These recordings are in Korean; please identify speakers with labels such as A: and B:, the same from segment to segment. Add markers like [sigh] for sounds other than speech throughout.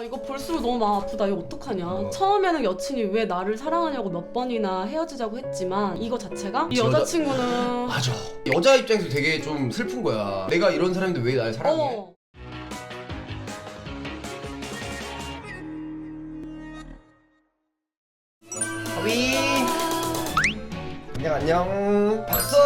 A: 아 이거 볼수록 너무 마음 아프다 이거 어떡하냐
B: 어.
A: 처음에는 여친이 왜 나를 사랑하냐고 몇 번이나 헤어지자고 했지만 이거 자체가 이
B: 여자-
A: 여자친구는 [laughs]
B: 맞아. 여자 입장에서 되게 좀 슬픈 거야. 내가 이런 사람인데 왜 날 사랑해?
A: 어
B: 하위 안녕 안녕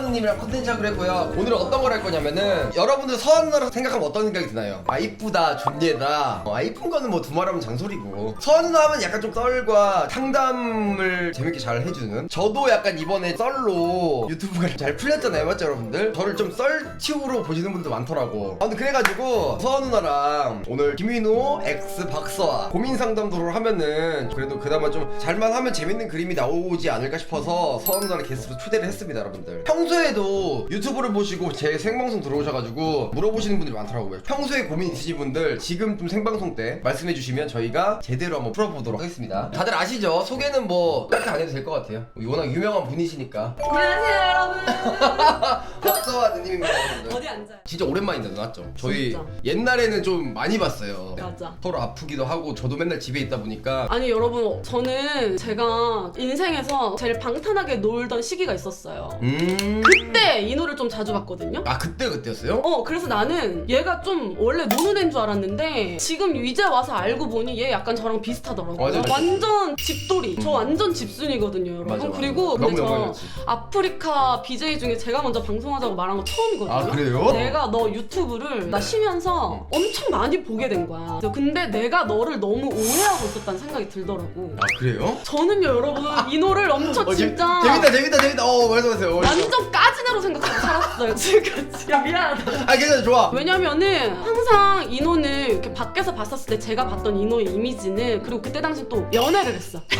B: 박서원님이랑 컨텐츠 하기로 했고요. 오늘은 어떤 걸 할 거냐면은 여러분들 누나라 생각하면 어떤 생각이 드나요? 아 이쁘다 존예다. 어, 아 이쁜 거는 뭐 두말하면 장소리고. 누나 하면 약간 좀 썰과 상담을 재밌게 잘 해주는. 저도 약간 이번에 썰로 유튜브가 [laughs] 잘 풀렸잖아요 맞죠 여러분들? 저를 좀 썰튜브로 보시는 분들 많더라고. 아 근데 그래가지고 서원 누나랑 오늘 김민호 X 박서아 고민 상담 도를 하면은 그래도 그나마 좀 잘만 하면 재밌는 그림이 나오지 않을까 싶어서 서원 누나를 게스트로 초대를 했습니다 여러분들. 평소 에도 유튜브를 보시고 제 생방송 들어오셔가지고 물어보시는 분들이 많더라고요 평소에 고민 있으신 분들 지금 좀 생방송 때 말씀해 주시면 저희가 제대로 한번 풀어보도록 하겠습니다 다들 아시죠? 소개는 뭐 딱히 안 해도 될 것 같아요 워낙 유명한 분이시니까
A: 안녕하세요 여러분 [laughs]
B: 박서아 누님입니다 여러분들
A: 어디 앉아요
B: 진짜 오랜만인데 나왔죠. 저희
A: 진짜.
B: 옛날에는 좀 많이 봤어요.
A: 맞아.
B: 서로 아프기도 하고 저도 맨날 집에 있다 보니까
A: 아니 여러분 저는 제가 인생에서 제일 방탄하게 놀던 시기가 있었어요
B: 음.
A: 그때 이노를 좀 자주 봤거든요
B: 아 그때 그때였어요?
A: 어 그래서 나는 얘가 좀 원래 노는 애인 줄 알았는데 지금 이제 와서 알고 보니 얘 약간 저랑 비슷하더라고요
B: 맞아, 맞아.
A: 완전 집돌이 저 완전 집순이거든요 여러분
B: 맞아, 맞아.
A: 그리고
B: 너무
A: 근데 저
B: 영광이었지.
A: 아프리카 BJ 중에 제가 먼저 방송하자고 말한 거 처음이거든요
B: 아 그래요?
A: 내가 너 유튜브를 나 쉬면서 엄청 많이 보게 된 거야 그래서 근데 내가 너를 너무 오해하고 있었다는 생각이 들더라고
B: 아 그래요?
A: 저는요 여러분 이노를 엄청
B: 어, 재-
A: 진짜
B: 재밌다 재밌다 재밌다. 어 말씀하세요. 어,
A: 완전 까지네로 생각하고 살았어요 지금까지 야 미안하다
B: 아 괜찮아 좋아.
A: 왜냐면은 항상 인호는 이렇게 밖에서 봤었을 때 제가 봤던 인호의 이미지는 그리고 그때 당시 또 연애를 했어. [laughs]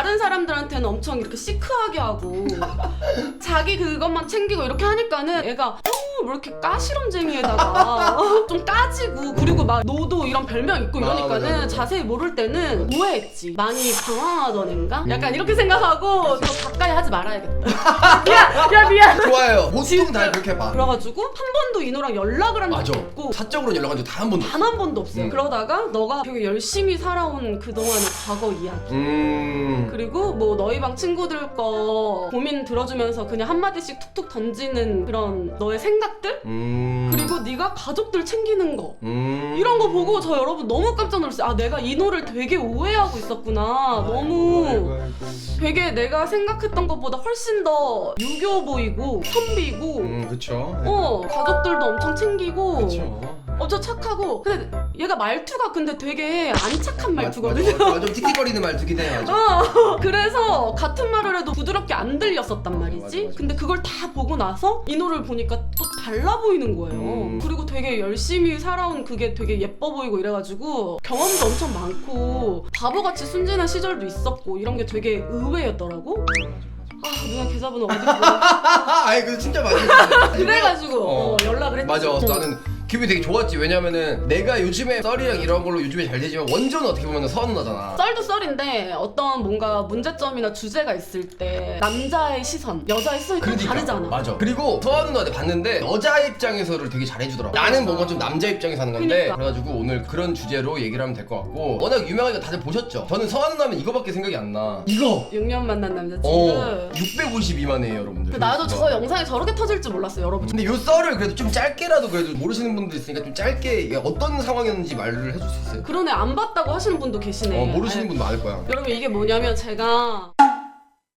A: 다른 사람들한테는 엄청 이렇게 시크하게 하고 [laughs] 자기 그것만 챙기고 이렇게 하니까는 애가 어, 왜 이렇게 까시름쟁이에다가 좀 까지고 그리고 막 노도 이런 별명 있고
B: 아,
A: 이러니까는
B: 맞아.
A: 자세히 모를 때는 오해했지 많이 방황하던 애인가? 약간 이렇게 생각하고 더 가까이 하지 말아야겠다 [laughs] 미안 야 미안
B: 좋아요. 보통. 다 그렇게 봐.
A: 그래가지고 한 번도 인호랑 연락을 한
B: 맞아.
A: 적이 없고
B: 사적으로 연락한 적단한 번도.
A: 단 한 번도 없어요
B: 음.
A: 그러다가 너가 되게 열심히 살아온 그동안의 과거 이야기
B: 음.
A: 그리고 뭐 너희 방 친구들 거 고민 들어주면서 그냥 한마디씩 툭툭 던지는 그런 너의 생각들?
B: 음.
A: 그리고 네가 가족들 챙기는 거
B: 음.
A: 이런 거 보고 저 여러분 너무 깜짝 놀랐어요 아 내가 이 노를 되게 오해하고 있었구나 너무
B: 아이고, 아이고.
A: 되게 내가 생각했던 것보다 훨씬 더 유교 보이고 선비고
B: 음 그쵸.
A: 어 가족들도 엄청 챙기고
B: 그쵸.
A: 엄청 착하고 근데 얘가 말투가 근데 되게 안 착한 말투거든요
B: 맞아, 맞아. 좀 틱틱거리는 말투긴 해요. 맞아.
A: 어, 그래서 같은 말을 해도 부드럽게 안 들렸었단 말이지.
B: 맞아, 맞아.
A: 근데 그걸 다 보고 나서 이노를 보니까 또 달라 보이는 거예요.
B: 음.
A: 그리고 되게 열심히 살아온 그게 되게 예뻐 보이고 이래가지고 경험도 엄청 많고 바보같이 순진한 시절도 있었고 이런 게 되게 의외였더라고. 아 누나 계좌번호 어디 보여?
B: 아이 그 진짜 많이. [laughs]
A: 그래가지고
B: 어.
A: 어, 연락을 했지.
B: 맞아
A: 어.
B: 나는 기분이 되게 좋았지 왜냐면은 내가 요즘에 썰이랑 이런 걸로 요즘에 잘 되지만 원조는 어떻게 보면 서은 누나잖아
A: 썰도 썰인데 어떤 뭔가 문제점이나 주제가 있을 때 남자의 시선, 여자의 시선이 또
B: 그러니까.
A: 다르잖아.
B: 맞아 그리고 서은 누나한테 봤는데 여자 입장에서를 되게 잘해주더라고 나는 뭔가 좀 남자 입장에서 하는 건데
A: 그러니까.
B: 그래가지고 오늘 그런 주제로 얘기를 하면 될 것 같고 워낙 유명하니까 다들 보셨죠 저는 서은 누나면 이거밖에 생각이 안나 이거
A: 6년 만난 남자친구.
B: 어 652만 회예요 여러분들
A: 그 나도 저. 영상이 저렇게 터질 줄 몰랐어요, 여러분.
B: 근데 요 썰을 그래도 좀 짧게라도 그래도 모르시는 분들 있으니까 좀 짧게 어떤 상황이었는지 말을 해줄 수 있어요?
A: 그러네 안 봤다고 하시는 분도 계시네.
B: 어 모르시는
A: 아유,
B: 분 많을 거야
A: 여러분 이게 뭐냐면 제가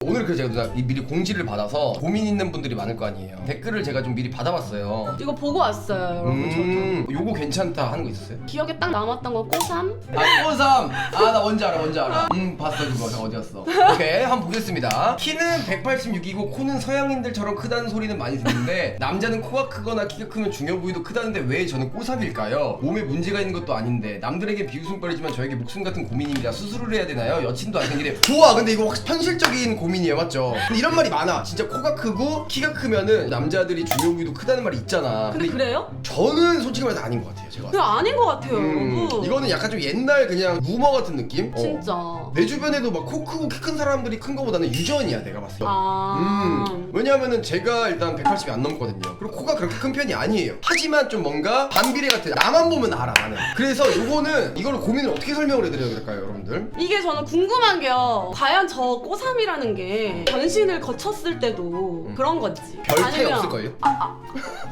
B: 오늘 그래서 제가 누나 이 미리 공지를 받아서 고민 있는 분들이 많을 거 아니에요. 댓글을 제가 좀 미리 받아봤어요.
A: 이거 보고 왔어요, 여러분. 저도.
B: 음, 요거 괜찮다 하는 거 있었어요?
A: 기억에 딱 남았던 건 꼬삼.
B: 아, 꼬삼! 아, 나 뭔지 알아, 뭔지 알아. 음, 봤어, 그거. 저 어디 갔어? 오케이, 한번 보겠습니다. 키는 186이고 코는 서양인들처럼 크다는 소리는 많이 듣는데 남자는 코가 크거나 키가 크면 중요 부위도 크다는데 왜 저는 꼬삼일까요? 몸에 문제가 있는 것도 아닌데 남들에게 비웃음거리지만 저에게 목숨 같은 고민입니다. 수술을 해야 되나요? 여친도 안 생기네요. 좋아, 근데 이거 확 현실적인 고민 이에요, 맞죠? 근데 이런 말이 많아. 진짜 코가 크고 키가 크면은 남자들이 중요 부위도 크다는 말이 있잖아.
A: 근데 그래요?
B: 저는 솔직히 말해서 아닌 것 같아요. 제가
A: 그게 아닌 것 같아요
B: 음,
A: 여러분
B: 이거는 약간 좀 옛날 그냥 루머 같은 느낌? 어.
A: 진짜
B: 내 주변에도 막 코 크고 키 큰 사람들이 큰 거보다는 유전이야 내가 봤을 때
A: 아
B: 음, 왜냐하면은 제가 일단 180이 안 넘거든요. 그리고 코가 그렇게 큰 편이 아니에요. 하지만 좀 뭔가 반비례 같아. 나만 보면 알아 나는. 그래서 요거는 이걸 고민을 어떻게 설명을 해드려야 될까요, 여러분들?
A: 이게 저는 궁금한 게요. 과연 저 꼬삼이라는 게 변신을 거쳤을 때도 그런 건지.
B: 별 차이
A: 아니면-
B: 없을걸요?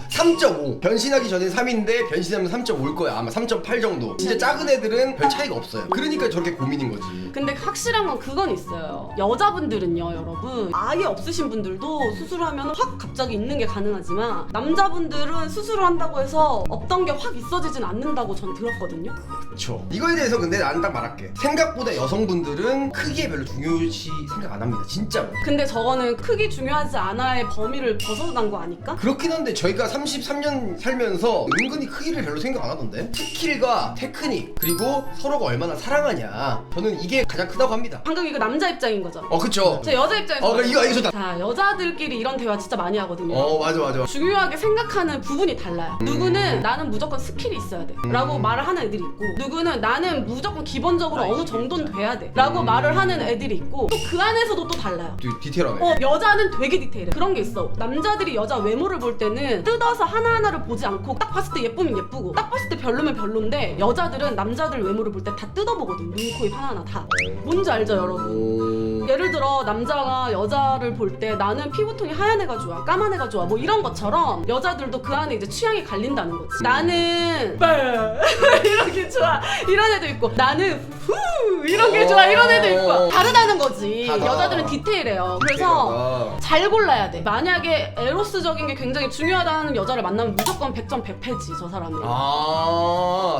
B: 3.5. [laughs] 변신하기 전에 3인데 변신하면 3.5일 거야. 아마 3.8 정도. 진짜 작은 애들은 별 차이가 없어요. 그러니까 저렇게 고민인 거지.
A: 근데 확실한 건 그건 있어요. 여자분들은요, 여러분. 아예 없으신 분들도 수술하면 확 갑자기 있는 게 가능하지만 남자분들은 수술을 한다고 해서 없던 게 확 있어지진 않는다고 전 들었거든요.
B: 그렇죠. 이거에 대해서 근데 나는 딱 말할게. 생각보다 여성분들은 크기에 별로 중요시 생각 안 합니다. 진짜로.
A: 근데 저거는 크기 중요하지 않아의 범위를 벗어난 거 아닐까?
B: 그렇긴 한데 저희가 33년 살면서 은근히 크기를 별로 생각 안 하던데 스킬과 테크닉 그리고 서로가 얼마나 사랑하냐 저는 이게 가장 크다고 합니다
A: 방금 이거 남자 입장인 거죠.
B: 어 그쵸
A: 제 여자 입장에서
B: 어 그래 이거 이거 좋다
A: 자 여자들끼리 이런 대화 진짜 많이 하거든요.
B: 어 맞아 맞아
A: 중요하게 생각하는 부분이 달라요.
B: 음.
A: 누구는 나는 무조건 스킬이 있어야 돼. 라고
B: 음.
A: 말을 하는 애들이 있고, 누구는 나는 무조건 기본적으로 어느 정도는 돼야 돼. 라고
B: 음.
A: 말을 하는 애들이 있고, 또 그 안에서도 또 달라요.
B: 되게 디테일하네
A: 어, 여자는 되게 디테일해. 그런 게 있어. 남자들이 여자 외모를 볼 때는 뜯어서 하나하나를 보지 않고 딱 봤을 때 예쁘면 예쁘고, 딱 봤을 때 별로면 별론데, 여자들은 남자들 외모를 볼 때 다 뜯어보거든. 눈, 코, 입 하나하나 다. 뭔지 알죠, 여러분?
B: 오...
A: 예를 들어 남자가 여자를 볼 때 나는 피부톤이 하얀 애가 좋아 까만 애가 좋아 뭐 이런 것처럼 여자들도 그 안에 이제 취향이 갈린다는 거지. 나는 [laughs] 이런 게 좋아. 이런 애도 있고 나는 후 이런 게 좋아 이런 애도 있고. 다르다는 거지.
B: 다르다.
A: 여자들은 디테일해요. 그래서 잘 골라야 돼. 만약에 에로스적인 게 굉장히 중요하다는 여자를 만나면 무조건 100점 100패지 저 사람은
B: 아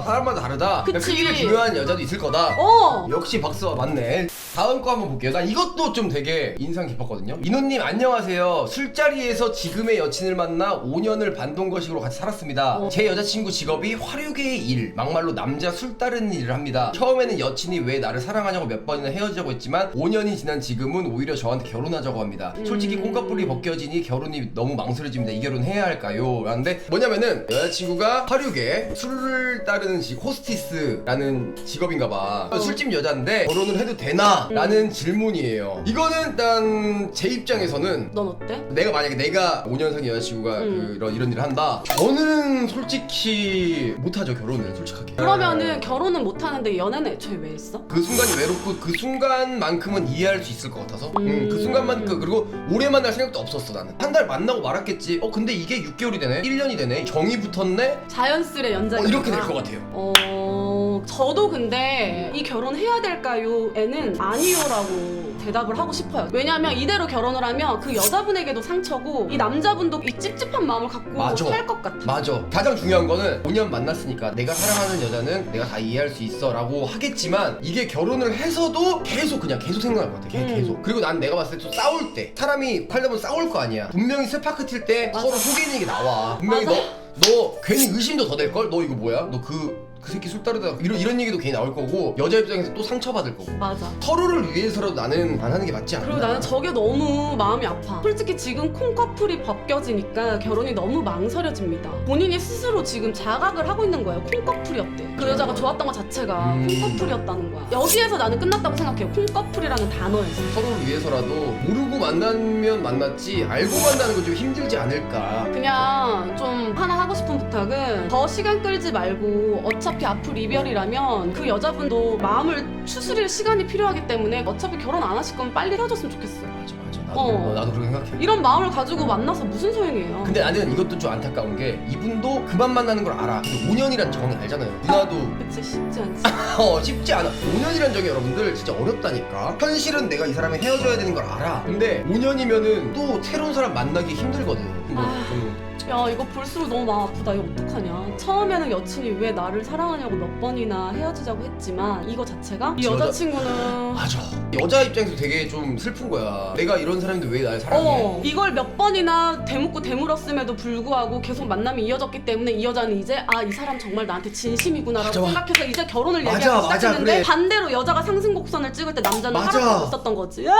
B: 사람마다 다르다
A: 그치.
B: 크기가 중요한 여자도 있을 거다
A: 어
B: 역시 박수가 맞네. 다음 거 한번 볼게요. 난 이것도 좀 되게 인상 깊었거든요. 인호님 안녕하세요. 술자리에서 지금의 여친을 만나 5년을 반동거식으로 같이 살았습니다.
A: 어.
B: 제 여자친구 직업이 화류계의 일, 막말로 남자 술 따르는 일을 합니다. 처음에는 여친이 왜 나를 사랑하냐고 몇 번이나 헤어지자고 했지만 5년이 지난 지금은 오히려 저한테 결혼하자고 합니다. 솔직히
A: 음.
B: 콩깍불이 벗겨지니 결혼이 너무 망설여집니다. 이 결혼 해야 할까요? 라는데 뭐냐면은 여자친구가 화류계 술을 따르는 직 호스티스라는 직업인가 봐.
A: 어.
B: 술집 여자인데 결혼을 해도 되나? 라는 질문이에요. 이거는 일단 제 입장에서는
A: 넌 어때?
B: 내가 만약에 내가 5년 사귄 여자친구가
A: 음.
B: 그 이런, 이런 일을 한다. 저는 솔직히 못하죠 결혼을 솔직하게.
A: 그러면은 결혼은 못 하는데 연애는 애초에 왜 했어?
B: 그 순간이 외롭고 그 순간만큼은 이해할 수 있을 것 같아서 음,
A: 음.
B: 그 순간만 그 그리고 오래 만날 생각도 없었어 나는 한 달 만나고 말았겠지 어 근데 이게 6개월이 되네 1년이 되네 정이 붙었네
A: 자연스레 연장이
B: 어 이렇게 될 것 같아요
A: 어, 저도 근데 이 결혼 해야 될까요? 에는 아니요라고 대답을 하고 싶어요. 왜냐면 이대로 결혼을 하면 그 여자분에게도 상처고 이 남자분도 이 찝찝한 마음을 갖고
B: 맞아.
A: 살 것 같아.
B: 맞아 가장 중요한 거는 5년 만났으니까 내가 사랑하는 여자는 내가 다 이해할 수 있어 라고 하겠지만 이게 결혼을 해서도 계속 그냥 계속 생각할 것 같아 걔
A: 음.
B: 계속 그리고 난 내가 봤을 때 또 싸울 때 사람이 살다 보면 싸울 거 아니야 분명히 스파크 튈때
A: 맞아.
B: 서로 속이는 게 나와 분명히
A: 맞아.
B: 너 너 괜히 의심도 더 될 걸? 너 이거 뭐야? 너 그 그 새끼 술 따르다 이런 이런 얘기도 괜히 나올 거고 여자 입장에서 또 상처받을 거고
A: 맞아.
B: 서로를 위해서라도 나는 안 하는 게 맞지 않나?
A: 그리고 나는 저게 너무 마음이 아파. 솔직히 지금 콩커플이 벗겨지니까 결혼이 너무 망설여집니다. 본인이 스스로 지금 자각을 하고 있는 거예요. 콩커플이었대. 그 여자가 좋았던 것 자체가
B: 음.
A: 콩커플이었다는 거야. 여기에서 나는 끝났다고 생각해요. 콩커플이라는 단어에서.
B: 서로를 위해서라도 모르고 만나면 만났지 알고 만나는 건 좀 힘들지 않을까
A: 그냥 좀 하나 하고 싶은 부탁은 더 시간 끌지 말고 어차피 앞으로 이별이라면 그 여자분도 마음을 추스릴 시간이 필요하기 때문에 어차피 결혼 안 하실 거면 빨리 헤어졌으면 좋겠어.
B: 맞아 맞아 나도,
A: 어.
B: 나도 그렇게 생각해
A: 이런 마음을 가지고 만나서 무슨 소용이에요.
B: 근데 나는 이것도 좀 안타까운 게 이분도 그만 만나는 걸 알아 근데 5년이란 정이 알잖아요 누나도
A: 그치 쉽지 않지. [laughs]
B: 어, 쉽지 않아 5년이란 정이 여러분들 진짜 어렵다니까 현실은 내가 이 사람이 헤어져야 되는 걸 알아 근데 5년이면은 또 새로운 사람 만나기 힘들거든 뭐,
A: 아.
B: 좀
A: 야 이거 볼수록 너무 마음 아프다. 이거 어떡하냐. 처음에는 여친이 왜 나를 사랑하냐고 몇 번이나 헤어지자고 했지만 이거 자체가 이
B: 여자-
A: 여자친구는
B: 맞아 여자 입장에서 되게 좀 슬픈 거야 내가 이런 사람인데 왜 날 사랑해
A: 어, 이걸 몇 번이나 대묻고 대물었음에도 불구하고 계속 만남이 이어졌기 때문에 이 여자는 이제 아 이 사람 정말 나한테 진심이구나라고
B: 맞아.
A: 생각해서 이제 결혼을
B: 맞아,
A: 얘기하기
B: 맞아,
A: 시작했는데
B: 그래.
A: 반대로 여자가 상승곡선을 찍을 때 남자는
B: 맞아.
A: 하락하고 있었던 거지. [laughs]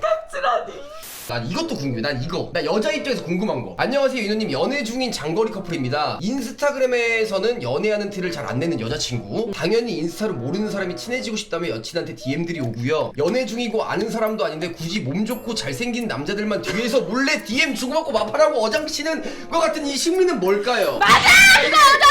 A: 갑질하니.
B: 난 이것도 궁금해. 난 이거. 나 여자 입장에서 궁금한 거. 안녕하세요, 윤호님. 연애 중인 장거리 커플입니다. 인스타그램에서는 연애하는 티를 잘 안 내는 여자친구. 당연히 인스타로 모르는 사람이 친해지고 싶다며 여친한테 DM들이 오고요. 연애 중이고 아는 사람도 아닌데 굳이 몸 좋고 잘생긴 남자들만 뒤에서 몰래 DM 주고받고 마팔하고 어장치는 것 같은 이 심리는 뭘까요?
A: 맞아! 이거 어장이야!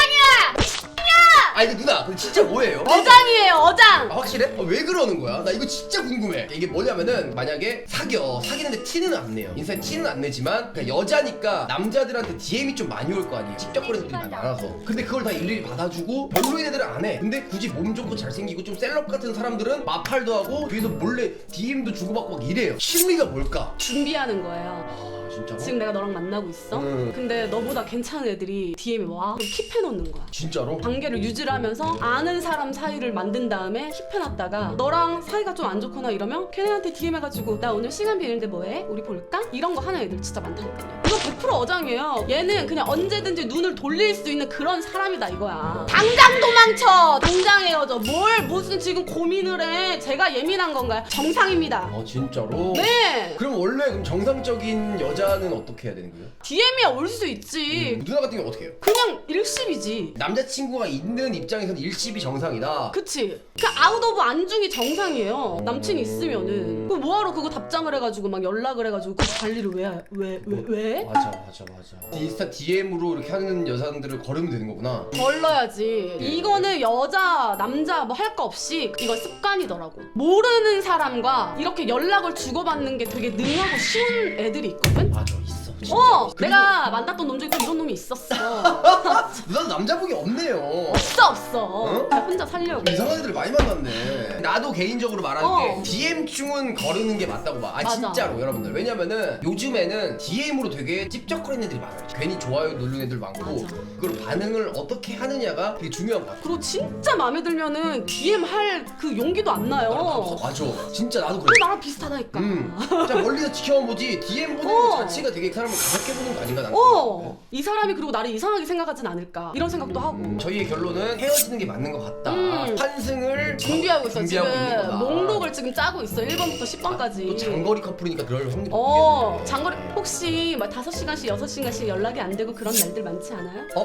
B: 아니 근데 누나, 근데 진짜 뭐예요?
A: 어장이에요 어장!
B: 아, 확실해? 어, 왜 그러는 거야? 나 이거 진짜 궁금해. 이게 뭐냐면은 만약에 사겨 사귀는데 티는 안 내요. 인스타에 티는 안 내지만 그냥 여자니까 남자들한테 DM이 좀 많이 올 거 아니에요. 찝쩍거리는 분들이 많아서. 근데 그걸 다 일일이 받아주고 별로인 애들은 안 해. 근데 굳이 몸 좋고 잘생기고 좀 셀럽 같은 사람들은 마팔도 하고 뒤에서 몰래 DM도 주고받고 막 이래요. 심리가 뭘까?
A: 준비하는 거예요
B: 아 진짜로?
A: 지금 내가 너랑 만나고 있어?
B: 응.
A: 근데 너보다 괜찮은 애들이 DM에 와 그럼 킵해놓는 거야
B: 진짜로?
A: 관계를 유지를 하면서 아는 사람 사이를 만든 다음에 킵해놨다가 너랑 사이가 좀 안 좋거나 이러면 걔네한테 DM 해가지고 나 오늘 시간 비는데 뭐해? 우리 볼까? 이런 거 하는 애들 진짜 많다니까요 이거 100% 어장이에요 얘는 그냥 언제든지 눈을 돌릴 수 있는 그런 사람이다 이거야 당장 도망쳐! 당장 헤어져 뭘 무슨 지금 고민을 해 제가 예민한 건가요? 정상입니다
B: 아 진짜로?
A: 네
B: 그럼 원래 그럼 정상적인 여자 는 어떻게 해야 되는 거예요?
A: DM이야 올수 있지
B: 누나 같은 경우 어떻게 해요?
A: 그냥 일십이지
B: 남자친구가 있는 입장에서는 일십이 정상이다.
A: 그치? 그 아웃 오브 안중이 정상이에요. 남친이 있으면은. 그 뭐하러 그거 답장을 해가지고 막 연락을 해가지고 그 관리를 왜, 해? 왜, 왜, 왜?
B: 맞아 맞아 맞아. 인스타 DM으로 이렇게 하는 여자들을 걸으면 되는 거구나.
A: 걸러야지. 이거는 여자, 남자 뭐 할 거 없이 이건 습관이더라고. 모르는 사람과 이렇게 연락을 주고받는 게 되게 능하고 쉬운 애들이 있거든?
B: 맞아 있 어. 그리고
A: 내가 만났던 놈 중에 또 이런 놈이 있었어. [laughs]
B: 누나도 남자복이 없네요.
A: 없어, 없어.
B: 어?
A: 혼자 살려고.
B: 좀 이상한 애들 많이 만났네. 나도 개인적으로 말하는
A: 어.
B: 게 DM 충은 거르는 게 맞다고 봐. 아
A: 맞아.
B: 진짜로 여러분들. 왜냐면은 요즘에는 DM으로 되게 찝쩍거리는 애들이 많아요. 괜히 좋아요 누르는 애들 많고
A: 맞아.
B: 그걸 반응을 어떻게 하느냐가 되게 중요한 것 같아.
A: 그리고 진짜 마음에 들면은 DM 할 그 용기도 안 나요.
B: 나도 맞아. 진짜 나도 그래.
A: 나랑 비슷하다니까.
B: 음. 진짜 멀리서 지켜만 보지 DM 보는
A: 어.
B: 것 자체가 되게 사람을 가볍게 보는 거 아닌가 나는.
A: 어, 이 사람이 그리고 나를 이상하게 생각하진 않을까 이런 생각도 하고
B: 음, 저희의 결론은 헤어지는 게 맞는 것 같다.
A: 음.
B: 환승을
A: 준비하고 있어
B: 준비하고 있는
A: 지금
B: 거다.
A: 목록을 지금 짜고 있어 1번부터 10번까지
B: 또 장거리 커플이니까 그럴 확률이
A: 어
B: 높겠네.
A: 장거리 혹시 막 5시간씩 6시간씩 연락이 안 되고 그런 날들 많지 않아요?
B: 어?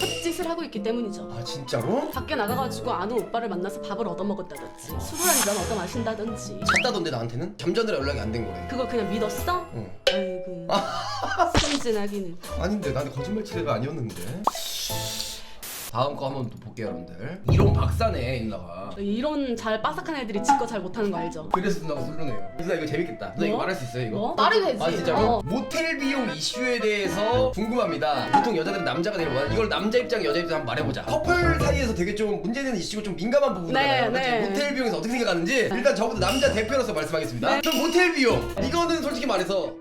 A: 헛짓을 하고 있기 때문이죠
B: 아 진짜로?
A: 밖에 나가가지고 아는 오빠를 만나서 밥을 얻어먹었다든지 술을 한잔 얻어 마신다든지
B: 잤다던데 나한테는? 잠자느라 연락이 안 된 거래.
A: 그걸 그냥 믿었어?
B: 응.
A: 아이고 순진하기는
B: 아닌데 나한테 거짓말 치레가 아니었는데. 다음 거 한번 또 볼게요 여러분들. 이런 박사네 누나가.
A: 이런 잘 빠삭한 애들이 지거 잘 못하는 거 알죠?
B: 그래서 누나가 솔로네요. 누나 이거 재밌겠다. 누나 이거
A: 뭐?
B: 말할 수 있어요 이거?
A: 뭐? 말이 되지
B: 아 진짜로?
A: 어.
B: 모텔 비용 이슈에 대해서 궁금합니다. 보통 여자들은 남자가 되는 거야. 이걸 남자 입장, 여자 입장 한번 말해보자. 커플 사이에서 되게 좀 문제되는 이슈고 좀 민감한 부분이잖아요.
A: 네? 네.
B: 모텔 비용에서 어떻게 생각하는지 일단 저부터 남자 대표로서 말씀하겠습니다.
A: 네.
B: 그럼 모텔 비용 이거는 솔직히 말해서